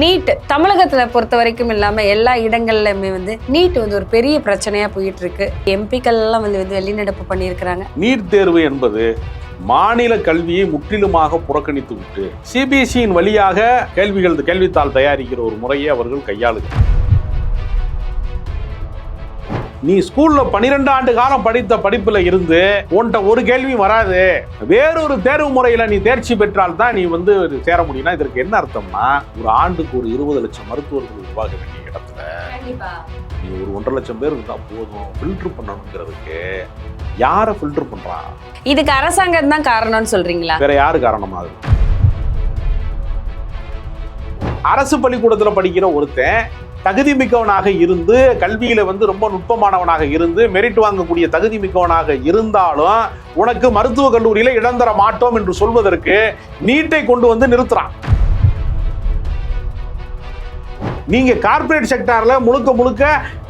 NEET தமிழகத்தில் பொறுத்த வரைக்கும் இல்லாமல் எல்லா இடங்கள்லையுமே வந்து நீட் வந்து ஒரு பெரிய பிரச்சனையா போயிட்டு இருக்கு எம்பிக்கள் எல்லாம் வந்து வந்து வெளிநடப்பு பண்ணியிருக்கிறாங்க. நீட் தேர்வு என்பது மாநில கல்வியை முற்றிலுமாக புறக்கணித்து விட்டு சிபிஎஸ்சியின் வழியாக கேள்விகள் கேள்வித்தாள் தயாரிக்கிற ஒரு முறையை அவர்கள் கையாளுகிறார் நீ ஸ்கூல்ல பனிரெண்டு ஆண்டு காலம் படித்த படிப்புல இருந்து உன்கிட்ட ஒரு கேள்வி வராது. வேறொரு தேர்வு முறையில நீ தேர்ச்சி பெற்றால் தான் நீ வந்து சேர முடியும்னா இதற்கு என்ன அர்த்தம்னா ஒரு ஆண்டுக்கு ஒரு இருபது லட்சம் மருத்துவர்கள் உருவாக வேண்டிய இடத்துல நீ ஒரு ஒன்றரை லட்சம் பேர் இருந்தா போதும். ஃபில்டர் பண்ணணுங்கிறதுக்கு யாரை ஃபில்டர் பண்றான் இதுக்கு அரசாங்கம் தான் காரணம்னு சொல்றீங்களா? வேற யாரு காரணமாகுது அரசு பள்ளிக்கூடத்துல படிக்கிற ஒருத்தன் தகுதி மிக்கவனாக இருந்து கல்வியில வந்து ரொம்ப நுட்பமானவனாக இருந்து மெரிட் வாங்கக்கூடிய தகுதி மிக்கவனாக இருந்தாலும் உனக்கு மருத்துவக் கல்லூரியில இடம் தர மாட்டோம் என்று சொல்வதற்கு நீட்டை கொண்டு வந்து நிறுத்துறான். நீங்கள் கார்ப்பரேட் செக்டாரில் முழுக்க முழுக்க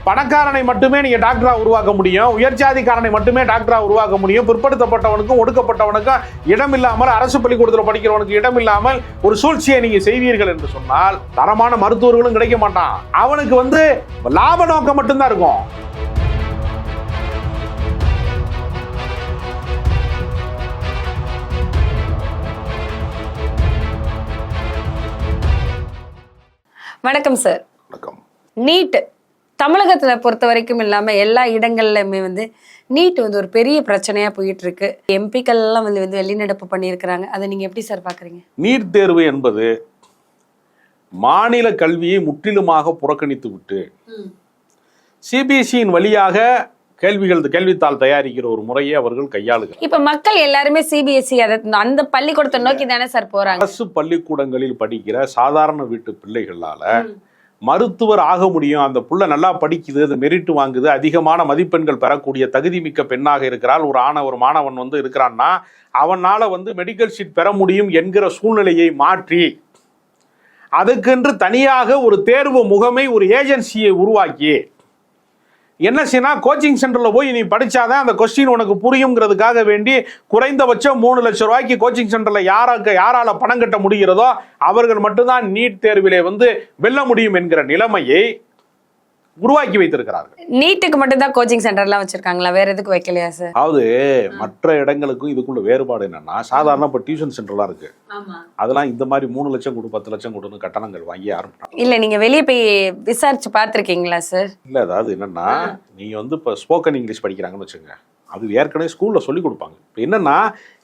பணக்காரனை மட்டுமே நீங்கள் டாக்டராக உருவாக்க முடியும். உயர்ஜாதிக்காரனை மட்டுமே டாக்டராக உருவாக்க முடியும். பிற்படுத்தப்பட்டவனுக்கும் ஒடுக்கப்பட்டவனுக்கும் இடம் இல்லாமல் அரசு பள்ளிக்கூடத்தில் படிக்கிறவனுக்கு இடம் இல்லாமல் ஒரு சூழ்ச்சியை நீங்கள் செய்வீர்கள் என்று சொன்னால் தரமான மருத்துவர்களும் கிடைக்க மாட்டான். அவனுக்கு வந்து லாப நோக்கம் மட்டும்தான் இருக்கும். வணக்கம் சார் வணக்கம். நீட் தமிழகத்துல பொறுத்த வரைக்கும் இல்லாம எல்லா இடங்கள்லயுமே வந்து நீட் வந்து ஒரு பெரிய பிரச்சனையா போயிட்டு இருக்கு எம்பிக்கள் எல்லாம் வந்து வந்து வெளிநடப்பு பண்ணியிருக்கிறாங்க. அதை நீங்க எப்படி சார் பாக்குறீங்க? நீட் தேர்வு என்பது மாநில கல்வியை முற்றிலுமாக புறக்கணித்து விட்டு சிபிஎஸ்சியின் வழியாக கேள்விகள் கேள்வித்தாள் தயாரிக்கிற ஒரு முறையை அவர்கள் கையாளுகிறார் இப்ப மக்கள் எல்லாருமே சிபிஎஸ்சி அதை அந்த பள்ளிக்கூடத்தை நோக்கி தானே சார் போறாங்க? அரசு பள்ளிக்கூடங்களில் படிக்கிற சாதாரண வீட்டு பிள்ளைகளால மருத்துவர் ஆக முடியும். அந்த புள்ள நல்லா படிக்குது அது மெரிட் வாங்குது அதிகமான மதிப்பெண்கள் பெறக்கூடிய தகுதி மிக்க பெண்ணாக இருக்கிறாள். ஒரு ஆண ஒரு மாணவன் வந்து இருக்கிறான்னா அவனால வந்து மெடிக்கல் ஷீட் பெற முடியும் என்கிற சூழ்நிலையை மாற்றி அதுக்கென்று தனியாக ஒரு தேர்வு முகமை ஒரு ஏஜென்சியை உருவாக்கி என்ன செய்யணும் கோச்சிங் சென்டரில் போய் நீ படித்தாதான் அந்த கொஸ்டின் உனக்கு புரியுங்கிறதுக்காக வேண்டி குறைந்தபட்சம் மூணு லட்சம் ரூபாய்க்கு கோச்சிங் சென்டரில் யாராக்கு யாரால பணம் கட்ட முடிகிறதோ அவர்கள் மட்டும்தான் நீட் தேர்விலே வந்து வெல்ல முடியும் என்கிற நிலைமையை உருவாக்கி வைத்திருக்கிறார்கள். நீட்டுக்கு மட்டும் தான் கோச்சிங் சென்டர்லாம் வச்சிருக்காங்களா? வேற எதுக்கு வைக்கலையா சார் அதாவது மற்ற இடங்களுக்கும் இதுக்குள்ள வேறுபாடு என்னன்னா சாதாரண இப்போ டியூஷன் சென்டர்லாம் இருக்கு. அதெல்லாம் இந்த மாதிரி மூணு லட்சம் கொடு பத்து லட்சம் கொடுன்னு கட்டணங்கள் வாங்கி ஆரம்பிட்டாங்க இல்ல நீங்க வெளியே போய் விசாரிச்சு பார்த்திருக்கீங்களா சார் இல்ல அதாவது என்னன்னா நீங்க வந்து இப்போ ஸ்போக்கன் இங்கிலீஷ் படிக்கிறாங்கன்னு வச்சுங்க அது ஏற்கனவே ஸ்கூல்ல சொல்லி கொடுப்பாங்க. இப்போ என்னன்னா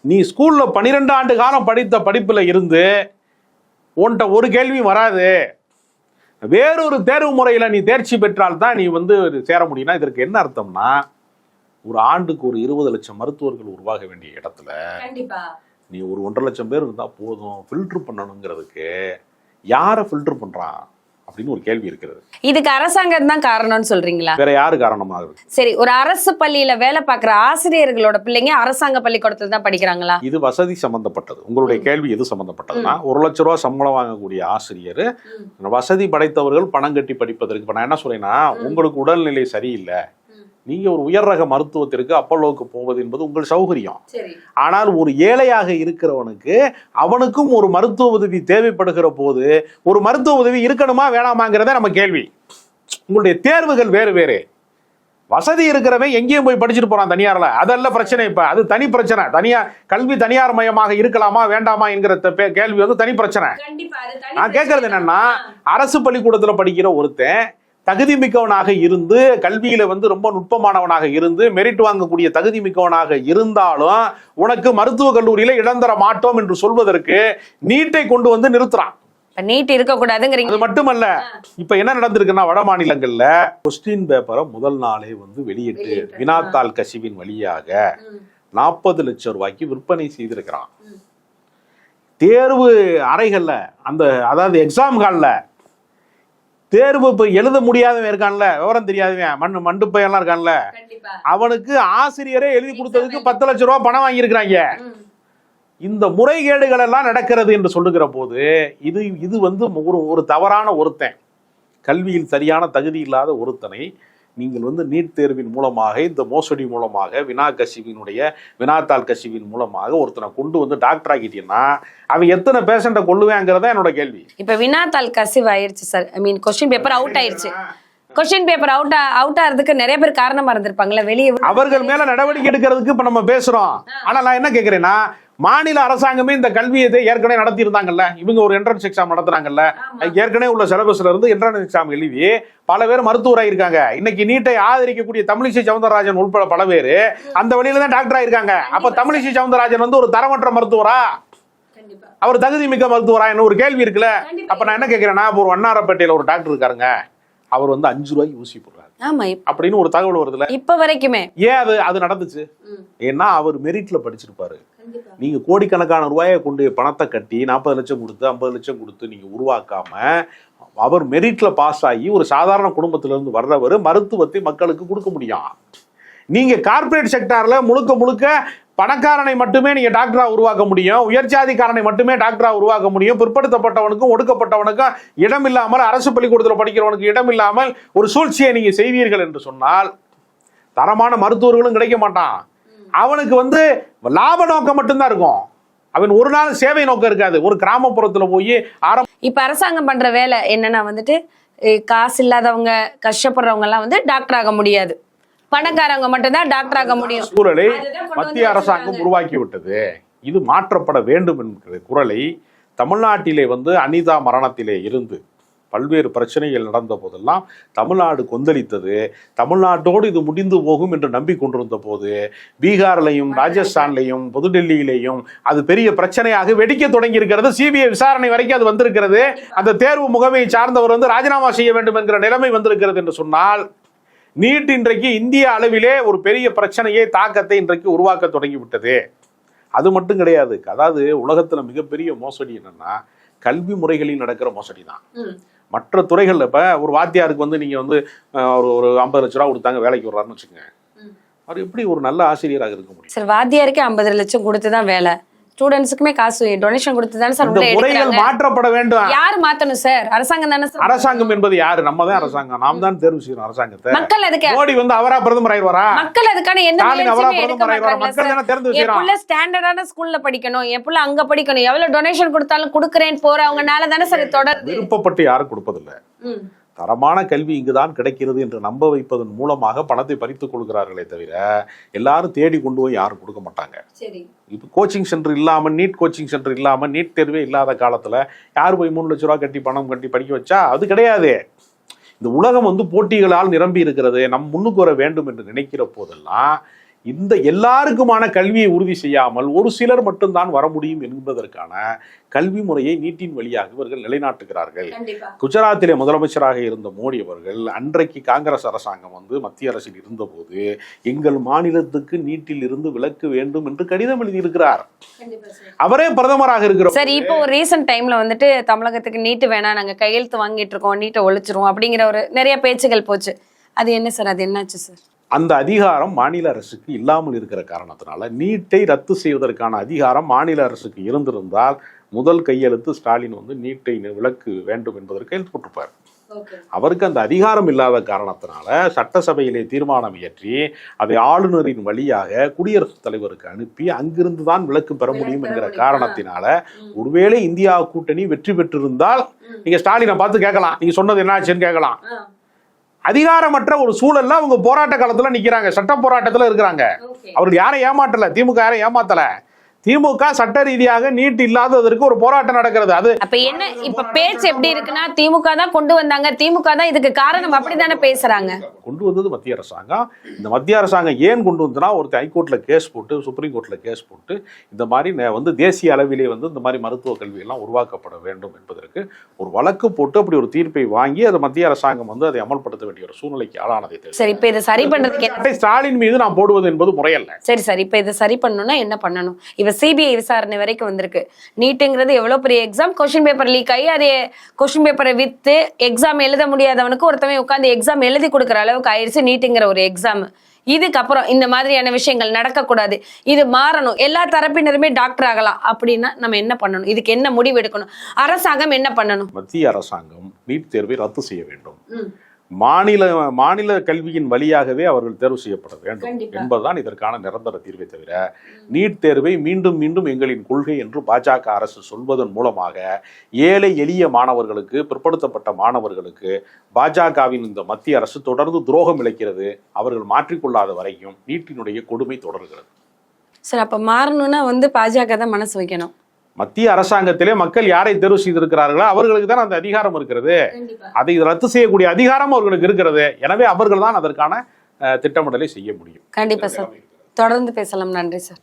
நீ ஸ்கூல்ல பன்னிரெண்டு ஆண்டு காலம் படித்த படிப்புல இருந்து உன்கிட்ட ஒரு கேள்வி வராது. வேறொரு தேர்வு முறையில நீ தேர்ச்சி பெற்றால் தான் நீ வந்து சேர முடியும்னா இதற்கு என்ன அர்த்தம்னா ஒரு ஆண்டுக்கு ஒரு இருபது லட்சம் மருத்துவர்கள் உருவாக வேண்டிய இடத்துல நீ ஒரு ஒன்றரை லட்சம் பேர் இருந்தா போதும் ஃபில்டர் பண்ணணுங்கிறதுக்கு யாரை ஃபில்டர் பண்றான்? அப்படின்னு ஒரு கேள்வி இருக்கிறது. இதுக்கு அரசாங்கம் தான் காரணம்னு சொல்றீங்களா? வேற யாரு காரணமாகுது சரி ஒரு அரசு பள்ளியில வேலை பார்க்குற ஆசிரியர்களோட பிள்ளைங்க அரசாங்க பள்ளிக்கூடத்துல தான் படிக்கிறாங்களா? இது வசதி சம்பந்தப்பட்டது. உங்களுடைய கேள்வி எது சம்பந்தப்பட்டதுன்னா ஒரு லட்ச ரூபா சம்பளம் வாங்கக்கூடிய ஆசிரியர் வசதி படைத்தவர்கள் பணம் கட்டி படிப்பதற்கு நான் என்ன சொல்றேன்னா உங்களுக்கு உடல்நிலை சரியில்லை நீங்க ஒரு உயர் ரக மருத்துவத்திற்கு அப்பல்லோவுக்கு போவது என்பது உங்கள் சௌகரியம். ஆனால் ஒரு ஏழையாக இருக்கிறவனுக்கு அவனுக்கும் ஒரு மருத்துவ உதவி தேவைப்படுகிற போது ஒரு மருத்துவ உதவி இருக்கணுமா வேணாமாங்கிறத நம்ம கேள்வி. உங்களுடைய தேர்வுகள் வேறு வேறு. வசதி இருக்கிறவன் எங்கேயும் போய் படிச்சுட்டு போறான் தனியார்ல. அதல்ல பிரச்சனை இப்ப. அது தனி பிரச்சனை. தனியார் கல்வி தனியார் மயமாக இருக்கலாமா வேண்டாமா என்கிற கேள்வி வந்து தனி பிரச்சனை. நான் கேட்கறது என்னன்னா அரசு பள்ளிக்கூடத்துல படிக்கிற ஒருத்தன் தகுதி மிக்கவனாக இருந்து கல்வியில வந்து ரொம்ப நுட்பமானவனாக இருந்து மெரிட் வாங்கக்கூடிய தகுதி மிக்கவனாக இருந்தாலும் உனக்கு மருத்துவக் கல்லூரியில இடம் தர மாட்டோம் என்று சொல்வதற்கு நீட்டை கொண்டு வந்து நிறுத்துறான். நீட் இருக்க கூடாதுங்கிறீங்க அது மட்டுமல்ல இப்ப என்ன நடந்திருக்குன்னா வட மாநிலங்கள்ல கொஸ்டின் பேப்பரை முதல் நாளே வந்து வெளியிட்டு வினாத்தாள் கசிவின் வழியாக நாற்பது லட்சம் ரூபாய்க்கு விற்பனை செய்திருக்கிறான். தேர்வு அறைகள்ல அந்த அதாவது எக்ஸாம் ஹால்ல தேர்வு இப்ப எழுத முடியாதவன் இருக்கான்ல விவரம் தெரியாதவன் மண் மண்டு பையன்லாம் இருக்கான்ல அவனுக்கு ஆசிரியரே எழுதி கொடுத்ததுக்கு பத்து லட்சம் ரூபாய் பணம் வாங்கியிருக்கிறாங்க. இந்த முறைகேடுகள் எல்லாம் நடக்கிறது என்று சொல்லுகிற போது இது இது வந்து ஒரு ஒரு தவறான ஒருத்தன். கல்வியில் சரியான தகுதி இல்லாத ஒருத்தனை நீங்கள் வந்து நீட் தேர்வின் மூலமாக இந்த மோசடி மூலமாக வினா கசிவினுடைய வினாத்தாள் கசிவின் மூலமாக ஒருத்தனை கொண்டு வந்து டாக்டர் ஆக்கிட்டீங்கன்னா அவன் எத்தனை பேஷண்ட்டை கொள்ளுவேங்கிறத என்னோட கேள்வி. இப்ப வினாத்தாள் கசிவு ஆயிருச்சு sir I mean question paper out ஆயிருச்சு. கொஸ்டின் பேப்பர் அவுட் அவுட் ஆறதுக்கு நிறைய பேர் காரணமா இருந்திருப்பாங்கல்ல வெளியே அவர்கள் மேல நடவடிக்கை எடுக்கிறதுக்கு இப்ப நம்ம பேசுறோம். ஆனா நான் என்ன கேக்குறேன்னா மாநில அரசாங்கமே இந்த கல்வியத்தை ஏற்கனவே நடத்தி இருந்தாங்கல்ல இவங்க ஒரு என்ட்ரன்ஸ் எக்ஸாம் நடத்துறாங்கல்ல ஏற்கனவே உள்ள சிலபஸ்ல இருந்து என்ட்ரன்ஸ் எக்ஸாம் எழுதி பல பேர் மருத்துவராக இருக்காங்க இன்னைக்கு நீட்டை ஆதரிக்கக்கூடிய தமிழிசை சவுந்தரராஜன் உட்பட பல பேர் அந்த வழியில தான் டாக்டர் ஆயிருக்காங்க. அப்ப தமிழிசை சவுந்தரராஜன் வந்து ஒரு தரமற்ற மருத்துவரா? அவர் தகுதி மிக்க மருத்துவரா? என்ன ஒரு கேள்வி இருக்குல்ல. அப்ப நான் என்ன கேக்குறேன்னா இப்ப ஒரு வண்ணாரப்பேட்டையில ஒரு டாக்டர் இருக்காருங்க. அவர் வந்து அஞ்சு ரூபாய்க்கு ஊசி போடுறாரு ஆமா அப்படின்னு ஒரு தகவல் வருதுல? இப்ப வரைக்குமே. ஏன் அது அது நடந்துச்சு? ஏன்னா அவர் மெரிட்ல படிச்சிருப்பாரு. நீங்க கோடிக்கணக்கான ரூபாயை கொண்டு பணத்தை கட்டி நாற்பது லட்சம் கொடுத்து ஐம்பது லட்சம் கொடுத்து நீங்க உருவாக்காம அவர் மெரிட்ல பாஸ் ஆகி ஒரு சாதாரண குடும்பத்துல இருந்து வர்றவர் மருத்துவத்தை மக்களுக்கு கொடுக்க முடியும். நீங்க கார்ப்பரேட் செக்டார்ல முழுக்க முழுக்க பணக்காரனை மட்டுமே நீங்க டாக்டரா உருவாக்க முடியும். உயர்ஜாதிக்காரனை மட்டுமே டாக்டரா உருவாக்க முடியும். பிற்படுத்தப்பட்டவனுக்கும் ஒடுக்கப்பட்டவனுக்கும் இடம் இல்லாமல் அரசு பள்ளிக்கூடத்தில் படிக்கிறவனுக்கு இடம் இல்லாமல் ஒரு சூழ்ச்சியை நீங்க செய்வீர்கள் என்று சொன்னால் தரமான மருத்துவர்களும் கிடைக்க மாட்டான். அவனுக்கு வந்து லாப நோக்கம் மட்டும்தான் இருக்கும். அவன் ஒரு நாள் சேவை நோக்கம் இருக்காது. ஒரு கிராமப்புறத்துல போய் ஆரம்ப இப்ப அரசாங்கம் பண்ற வேலை என்னன்னா வந்துட்டு காசு இல்லாதவங்க கஷ்டப்படுறவங்க எல்லாம் வந்து டாக்டர் ஆக முடியாது. பணக்காரவங்க மட்டும்தான் டாக்டர் ஆக முடியும். சூழலை மத்திய அரசாங்கம் உருவாக்கி விட்டது இது மாற்றப்பட வேண்டும் என்கிற குரலை தமிழ்நாட்டிலே வந்து அனிதா மரணத்திலே இருந்து பல்வேறு பிரச்சனைகள் நடந்த போதெல்லாம் தமிழ்நாடு கொந்தளித்தது. தமிழ்நாட்டோடு இது முடிந்து போகும் என்று நம்பிக்கொண்டிருந்த போது பீகார்லையும் ராஜஸ்தான்லையும் புதுடெல்லியிலையும் அது பெரிய பிரச்சனையாக வெடிக்க தொடங்கி இருக்கிறது சிபிஐ விசாரணை வரைக்கும் அது வந்திருக்கிறது. அந்த தேர்வு முகமையை சார்ந்தவர் வந்து ராஜினாமா செய்ய வேண்டும் என்கிற நிலைமை வந்திருக்கிறது என்று சொன்னால் நீட் இன்றைக்கு இந்திய அளவிலே ஒரு பெரிய பிரச்சனையை தாக்கத்தை இன்றைக்கு உருவாக்க தொடங்கி விட்டது அது மட்டும் கிடையாது. அதாவது உலகத்துல மிகப்பெரிய மோசடி என்னன்னா கல்வி முறைகளில் நடக்கிற மோசடி தான் மற்ற துறைகள்ல இப்ப ஒரு வாத்தியாருக்கு வந்து நீங்க வந்து ஒரு ஒரு ஐம்பது லட்ச ரூபா கொடுத்தாங்க வேலைக்கு வர்றாருன்னு வச்சுக்கோங்க. அவர் எப்படி ஒரு நல்ல ஆசிரியராக இருக்க முடியும்? சார் வாத்தியாருக்கே ஐம்பது லட்சம் கொடுத்து தான் வேலை. ஸ்டூடெண்ட்ஸுக்குமே காசு டொனேஷன் கொடுத்து தானே சார் முறைகள் மாற்றப்பட வேண்டும்? யார் மாத்தணும் சார்? அரசாங்கம் தானே சார்? அரசாங்கம் என்பது யாரு? நம்ம தான் அரசாங்கம். நாம் தான் தேர்வு செய்யணும் அரசாங்கத்தை. மக்கள் அதுக்கு மோடி வந்து அவரா பிரதமர் ஆயிடுவாரா? மக்கள் அதுக்கான ஸ்டாலின் அவரா பிரதமர் ஆயிடுவாரா? மக்கள் தானே தேர்ந்து புள்ள ஸ்டாண்டர்டான ஸ்கூல்ல படிக்கணும். என் புள்ள அங்க படிக்கணும். எவ்வளவு டொனேஷன் கொடுத்தாலும் கொடுக்குறேன் போறவங்கனால தானே சார் இது தொடருது. விருப்பப்பட்டு யாரும் கொடுப்பதில்லை. தரமான கல்வி இங்குதான் கிடைக்கிறது என்று நம்ப வைப்பதன் மூலமாக பணத்தை பறித்துக் கொள்கிறார்களே தவிர எல்லாரும் தேடி கொண்டு போய் யாரும் கொடுக்க மாட்டாங்க. இப்போ கோச்சிங் சென்டர் இல்லாம நீட் கோச்சிங் சென்டர் இல்லாம நீட் தேர்வே இல்லாத காலத்துல யார் போய் மூணு லட்ச ரூபா கட்டி பணம் கட்டி படிக்க வச்சா அது கிடையாது. இந்த உலகம் வந்து போட்டிகளால் நிரம்பி இருக்கிறது. நம் முன்னுக்கு வர வேண்டும் என்று நினைக்கிற போதெல்லாம் இந்த எல்லாருக்குமான கல்வியை உறுதி செய்யாமல் ஒரு சிலர் மட்டும்தான் வர முடியும் என்பதற்கான கல்வி முறையை நீட்டின் வழியாக இவர்கள் நிலைநாட்டுகிறார்கள். குஜராத்திலே முதலமைச்சராக இருந்த மோடி அவர்கள் அன்றைக்கு காங்கிரஸ் அரசாங்கம் வந்து மத்திய அரசில் இருந்தபோது எங்கள் மாநிலத்துக்கு நீட்டில் இருந்து விலக்கு வேண்டும் என்று கடிதம் எழுதியிருக்கிறார். அவரே பிரதமராக இருக்கிற சரி இப்போ ஒரு ரீசெண்ட் டைம்ல வந்துட்டு தமிழகத்துக்கு நீட்டு வேணாம் நாங்க கையெழுத்து வாங்கிட்டு இருக்கோம் நீட்டை ஒழிச்சிருவோம் அப்படிங்கிற ஒரு நிறைய பேச்சுகள் போச்சு. அது என்ன சார் அது என்னாச்சு சார்? அந்த அதிகாரம் மாநில அரசுக்கு இல்லாமல் இருக்கிற காரணத்தினால நீட்டை ரத்து செய்வதற்கான அதிகாரம் மாநில அரசுக்கு இருந்திருந்தால் முதல் கையெழுத்து ஸ்டாலின் வந்து நீட்டை விலக்கு வேண்டும் என்பதற்கு கையெழுத்து போட்டிருப்பார். அவருக்கு அந்த அதிகாரம் இல்லாத காரணத்தினால சட்டசபையிலே தீர்மானம் இயற்றி அதை ஆளுநரின் வழியாக குடியரசுத் தலைவருக்கு அனுப்பி அங்கிருந்து தான் விலக்கு பெற முடியும் என்கிற காரணத்தினால ஒருவேளை இந்தியா கூட்டணி வெற்றி பெற்றிருந்தால் நீங்க ஸ்டாலினை பார்த்து கேட்கலாம். நீங்க சொன்னது என்ன ஆச்சுன்னு கேட்கலாம் அதிகாரமற்ற ஒரு சூழல்ல அவங்க போராட்ட காலத்துல நிக்கிறாங்க. சட்ட போராட்டத்துல இருக்கிறாங்க. அவர்கள் யாரை ஏமாற்றல. திமுக யாரை ஏமாத்தல. திமுக சட்ட ரீதியாக நீட் இல்லாததற்கு ஒரு போராட்டம் நடக்கிறது. அது அப்ப என்ன இப்ப பேச்சு எப்படி இருக்குன்னா திமுக தான் கொண்டு வந்தாங்க. திமுக தான் இதுக்கு காரணம் அப்படித்தானே பேசுறாங்க. கொண்டு வந்தது மத்திய அரசாங்கம். இந்த மத்திய அரசாங்கம் ஏன் கொண்டு வந்ததுன்னா ஒருத்தர் ஹைகோர்ட்ல கேஸ் போட்டு சுப்ரீம் கோர்ட்ல கேஸ் போட்டு இந்த மாதிரி வந்து தேசிய அளவிலே வந்து இந்த மாதிரி மருத்துவ கல்வி எல்லாம் உருவாக்கப்பட வேண்டும் என்பதற்கு ஒரு வழக்கு போட்டு அப்படி ஒரு தீர்ப்பை வாங்கி அதை மத்திய அரசாங்கம் வந்து அதை அமல்படுத்த வேண்டிய ஒரு சூழ்நிலைக்கு ஆளானதை சரி இப்ப இதை சரி பண்றதுக்கு ஸ்டாலின் மீது நான் போடுவது என்பது முறையல்ல. சரி சரி. இப்ப இதை சரி பண்ணணும்னா என்ன பண்ணணும்? இப்ப சிபிஐ விசாரணை வரைக்கும் வந்திருக்கு. நீட்டுங்கிறது எவ்வளவு பெரிய எக்ஸாம் கொஸ்டின் பேப்பர் லீக் ஆகி அதே கொஸ்டின் பேப்பரை வித்து எக்ஸாம் எழுத முடியாதவனுக்கு ஒருத்தவன் உட்காந்து எக்ஸாம் எழுதி கொடுக்குற அளவுக்கு ஆயிடுச்சு நீட்டுங்கிற ஒரு எக்ஸாம் இதுக்கப்புறம் இந்த மாதிரியான விஷயங்கள் நடக்கக்கூடாது. இது மாறணும். எல்லா தரப்பினருமே டாக்டர் ஆகலாம். அப்படின்னா நம்ம என்ன பண்ணணும்? இதுக்கு என்ன முடிவு எடுக்கணும்? அரசாங்கம் என்ன பண்ணணும்? மத்திய அரசாங்கம் நீட் தேர்வை ரத்து செய்ய வேண்டும். மாநில மாநில கல்வியின் வழியாகவே அவர்கள் தேர்வு செய்யப்பட வேண்டும். என்பதுதான் இதற்கான நிரந்தர தீர்வை தவிர நீட் தேர்வை மீண்டும் மீண்டும் எங்களின் கொள்கை என்று பாஜக அரசு சொல்வதன் மூலமாக ஏழை எளிய மாணவர்களுக்கு பிற்படுத்தப்பட்ட மாணவர்களுக்கு பாஜகவின் இந்த மத்திய அரசு தொடர்ந்து துரோகம் இழைக்கிறது. அவர்கள் மாற்றிக்கொள்ளாத வரைக்கும் நீட்டினுடைய கொடுமை தொடர்கிறது. சார் அப்ப மாறணும்னா வந்து பாஜக தான் மனசு வைக்கணும். மத்திய அரசாங்கத்திலே மக்கள் யாரை தேர்வு செய்திருக்கிறார்களோ அவர்களுக்கு தான் அந்த அதிகாரம் இருக்கிறது. அதை ரத்து செய்யக்கூடிய அதிகாரம் அவர்களுக்கு இருக்கிறது. எனவே அவர்கள் தான் அதற்கான திட்டமிடலை செய்ய முடியும். கண்டிப்பா சார். தொடர்ந்து பேசலாம். நன்றி சார்.